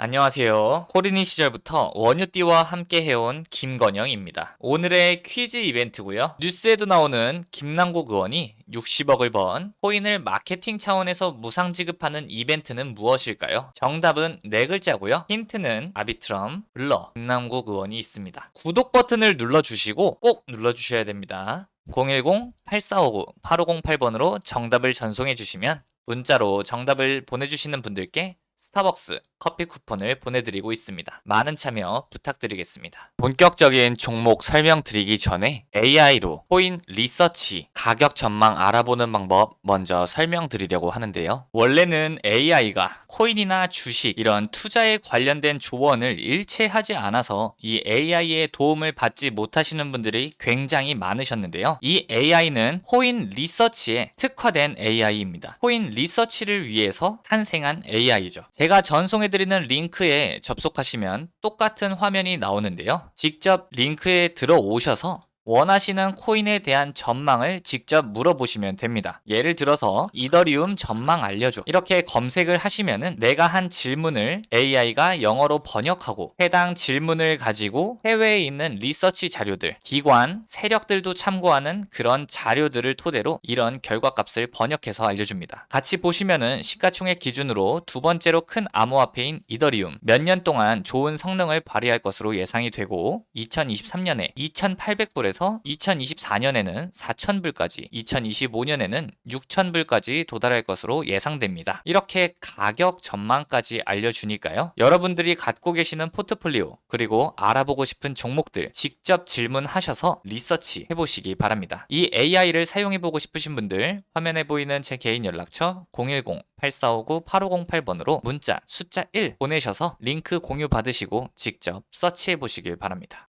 안녕하세요. 호리니 시절부터 원유띠와 함께 해온 김건영입니다. 오늘의 퀴즈 이벤트고요. 뉴스에도 나오는 김남국 의원이 60억을 번 코인을 마케팅 차원에서 무상 지급하는 이벤트는 무엇일까요? 정답은 네 글자고요. 힌트는 아비트럼, 블러, 김남국 의원이 있습니다. 구독 버튼을 눌러주시고 꼭 눌러주셔야 됩니다. 010-8459-8508번으로 정답을 전송해 주시면 문자로 정답을 보내주시는 분들께 스타벅스 커피 쿠폰을 보내드리고 있습니다. 많은 참여 부탁드리겠습니다. 본격적인 종목 설명드리기 전에 AI로 코인 리서치 가격 전망 알아보는 방법 먼저 설명드리려고 하는데요. 원래는 AI가 코인이나 주식 이런 투자에 관련된 조언을 일체하지 않아서 이 AI의 도움을 받지 못하시는 분들이 굉장히 많으셨는데요. 이 AI는 코인 리서치에 특화된 AI입니다. 코인 리서치를 위해서 탄생한 AI죠. 제가 전송해드리는 링크에 접속하시면 똑같은 화면이 나오는데요. 직접 링크에 들어오셔서 원하시는 코인에 대한 전망을 직접 물어보시면 됩니다. 예를 들어서 이더리움 전망 알려줘. 이렇게 검색을 하시면은 내가 한 질문을 AI가 영어로 번역하고 해당 질문을 가지고 해외에 있는 리서치 자료들, 기관, 세력들도 참고하는 그런 자료들을 토대로 이런 결과값을 번역해서 알려줍니다. 같이 보시면은 시가총액 기준으로 두 번째로 큰 암호화폐인 이더리움 몇 년 동안 좋은 성능을 발휘할 것으로 예상이 되고 2023년에 2,800불에서 2024년에는 4,000불까지, 2025년에는 6,000불까지 도달할 것으로 예상됩니다. 이렇게 가격 전망까지 알려주니까요. 여러분들이 갖고 계시는 포트폴리오, 그리고 알아보고 싶은 종목들 직접 질문하셔서 리서치 해보시기 바랍니다. 이 AI를 사용해보고 싶으신 분들 화면에 보이는 제 개인 연락처 010-8459-8508번으로 문자 숫자 1 보내셔서 링크 공유 받으시고 직접 서치해 보시길 바랍니다.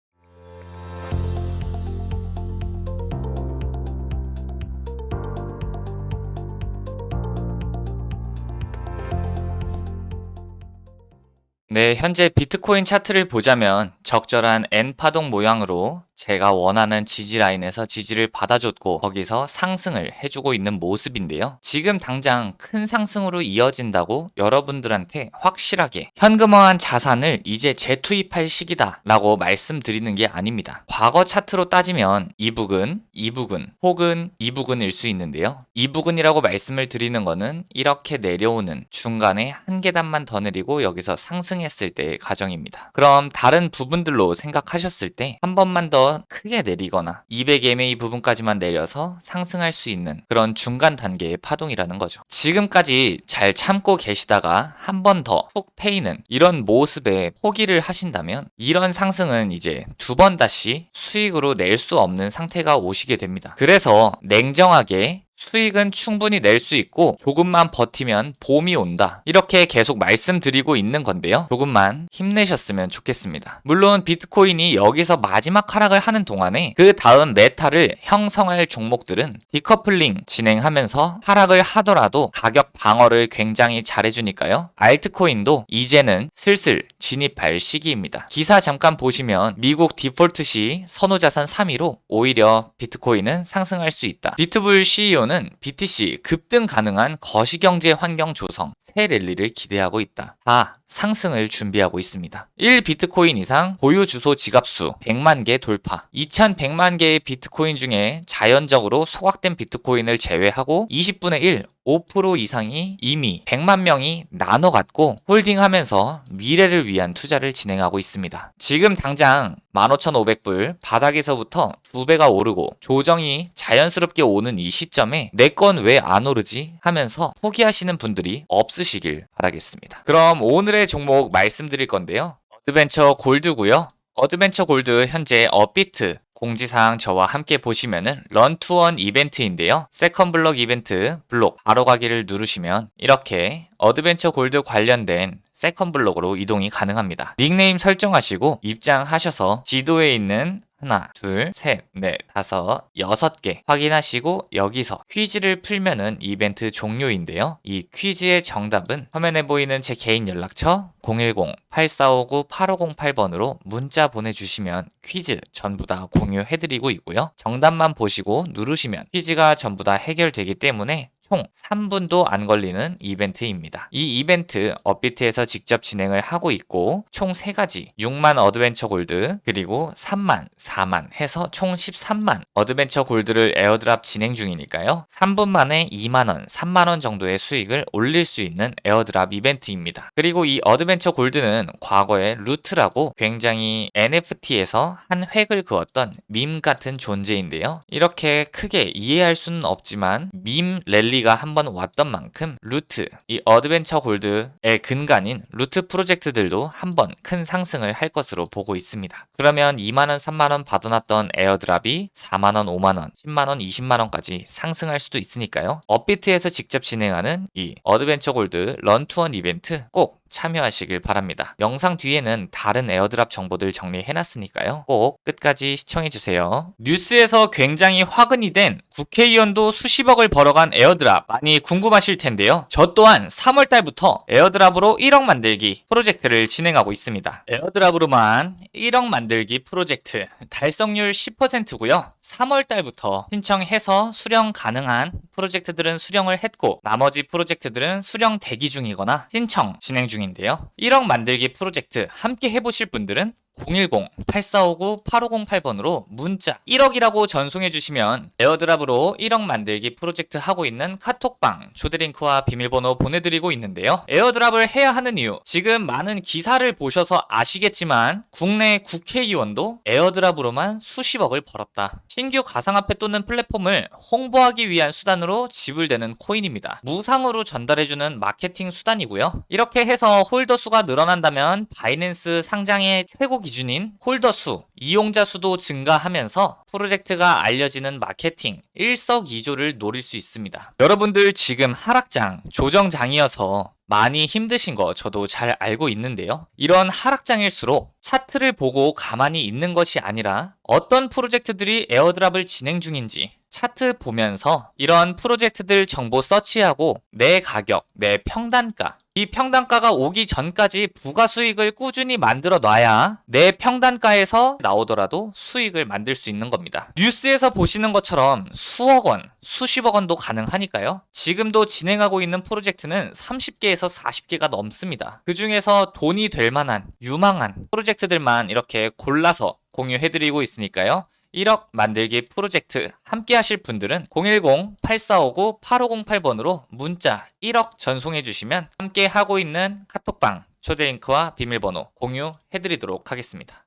네, 현재 비트코인 차트를 보자면 적절한 N 파동 모양으로 제가 원하는 지지 라인에서 지지를 받아줬고 거기서 상승을 해주고 있는 모습인데요. 지금 당장 큰 상승으로 이어진다고 여러분들한테 확실하게 현금화한 자산을 이제 재투입할 시기다 라고 말씀드리는 게 아닙니다. 과거 차트로 따지면 이 부근, 이 부근, 혹은 이 부근일 수 있는데요. 이 부근이라고 말씀을 드리는 거는 이렇게 내려오는 중간에 한 계단만 더 내리고 여기서 상승했을 때의 가정입니다. 그럼 다른 부분들로 생각하셨을 때 한 번만 더 크게 내리거나 200MA 부분까지만 내려서 상승할 수 있는 그런 중간 단계의 파동이라는 거죠. 지금까지 잘 참고 계시다가 한 번 더훅 패이는 이런 모습에 포기를 하신다면 이런 상승은 이제 두 번 다시 수익으로 낼 수 없는 상태가 오시게 됩니다. 그래서 냉정하게 수익은 충분히 낼 수 있고 조금만 버티면 봄이 온다. 이렇게 계속 말씀드리고 있는 건데요. 조금만 힘내셨으면 좋겠습니다. 물론 비트코인이 여기서 마지막 하락을 하는 동안에 그 다음 메타를 형성할 종목들은 디커플링 진행하면서 하락을 하더라도 가격 방어를 굉장히 잘해주니까요. 알트코인도 이제는 슬슬 진입할 시기입니다. 기사 잠깐 보시면 미국 디폴트 시 선호자산 3위로 오히려 비트코인은 상승할 수 있다. 비트불 CEO 는 BTC 급등 가능한 거시경제 환경 조성 새 랠리를 기대하고 있다. 다 상승을 준비하고 있습니다. 1 비트코인 이상 보유 주소 지갑수 100만 개 돌파. 2100만 개의 비트코인 중에 자연적으로 소각된 비트코인을 제외하고 20분의 1 5% 이상이 이미 100만 명이 나눠 갖고 홀딩하면서 미래를 위한 투자를 진행하고 있습니다. 지금 당장 15,500불 바닥에서부터 두 배가 오르고 조정이 자연스럽게 오는 이 시점에 내 건 왜 안 오르지 하면서 포기하시는 분들이 없으시길 바라겠습니다. 그럼 오늘의 종목 말씀드릴 건데요. 어드벤처 골드고요. 어드벤처 골드 현재 업비트 공지사항 저와 함께 보시면은 런투원 이벤트인데요. 세컨 블록 이벤트 블록 바로 가기를 누르시면 이렇게 어드벤처 골드 관련된 세컨 블록으로 이동이 가능합니다. 닉네임 설정하시고 입장하셔서 지도에 있는 하나, 둘, 셋, 넷, 다섯, 여섯 개 확인하시고 여기서 퀴즈를 풀면은 이벤트 종료인데요. 이 퀴즈의 정답은 화면에 보이는 제 개인 연락처 010-8459-8508번으로 문자 보내주시면 퀴즈 전부 다 공유해드리고 있고요. 정답만 보시고 누르시면 퀴즈가 전부 다 해결되기 때문에 총 3분도 안 걸리는 이벤트입니다. 이 이벤트 업비트에서 직접 진행을 하고 있고 총 3가지 6만 어드벤처 골드 그리고 3만, 4만 해서 총 13만 어드벤처 골드를 에어드랍 진행 중이니까요. 3분 만에 2만원, 3만원 정도의 수익을 올릴 수 있는 에어드랍 이벤트입니다. 그리고 이 어드벤처 골드는 과거에 루트라고 굉장히 NFT에서 한 획을 그었던 밈 같은 존재인데요. 이렇게 크게 이해할 수는 없지만 밈 랠 리가 한번 왔던 만큼 루트, 이 어드벤처 골드의 근간인 루트 프로젝트들도 한번 큰 상승을 할 것으로 보고 있습니다. 그러면 2만원, 3만원 받아놨던 에어드랍이 4만원, 5만원, 10만원, 20만원까지 상승할 수도 있으니까요. 업비트에서 직접 진행하는 이 어드벤처 골드 런투원 이벤트 꼭 참여하시길 바랍니다. 영상 뒤에는 다른 에어드랍 정보들 정리해놨으니까요. 꼭 끝까지 시청해주세요. 뉴스에서 굉장히 화근이 된 국회의원도 수십억을 벌어간 에어드랍 많이 궁금하실 텐데요. 저 또한 3월달부터 에어드랍으로 1억 만들기 프로젝트를 진행하고 있습니다. 에어드랍으로만 1억 만들기 프로젝트 달성률 10%고요. 3월 달부터 신청해서 수령 가능한 프로젝트들은 수령을 했고 나머지 프로젝트들은 수령 대기 중이거나 신청 진행 중인데요. 1억 만들기 프로젝트 함께 해보실 분들은 010-8459-8508번으로 문자 1억이라고 전송해 주시면 에어드랍으로 1억 만들기 프로젝트 하고 있는 카톡방 초대링크와 비밀번호 보내드리고 있는데요. 에어드랍을 해야 하는 이유 지금 많은 기사를 보셔서 아시겠지만 국내 국회의원도 에어드랍으로만 수십억을 벌었다. 신규 가상화폐 또는 플랫폼을 홍보하기 위한 수단으로 지불되는 코인입니다. 무상으로 전달해주는 마케팅 수단이고요. 이렇게 해서 홀더 수가 늘어난다면 바이낸스 상장의 최고 기준인 홀더 수, 이용자 수도 증가하면서 프로젝트가 알려지는 마케팅 일석이조를 노릴 수 있습니다. 여러분들 지금 하락장, 조정장이어서 많이 힘드신 거 저도 잘 알고 있는데요. 이런 하락장일수록 차트를 보고 가만히 있는 것이 아니라 어떤 프로젝트들이 에어드랍을 진행 중인지 차트 보면서 이런 프로젝트들 정보 서치하고 내 가격, 내 평단가 이 평단가가 오기 전까지 부가 수익을 꾸준히 만들어 놔야 내 평단가에서 나오더라도 수익을 만들 수 있는 겁니다. 뉴스에서 보시는 것처럼 수억 원, 수십억 원도 가능하니까요. 지금도 진행하고 있는 프로젝트는 30개에서 40개가 넘습니다. 그 중에서 돈이 될 만한 유망한 프로젝트들만 이렇게 골라서 공유해드리고 있으니까요. 1억 만들기 프로젝트 함께 하실 분들은 010-8459-8508번으로 문자 1억 전송해 주시면 함께 하고 있는 카톡방 초대 링크와 비밀번호 공유해 드리도록 하겠습니다.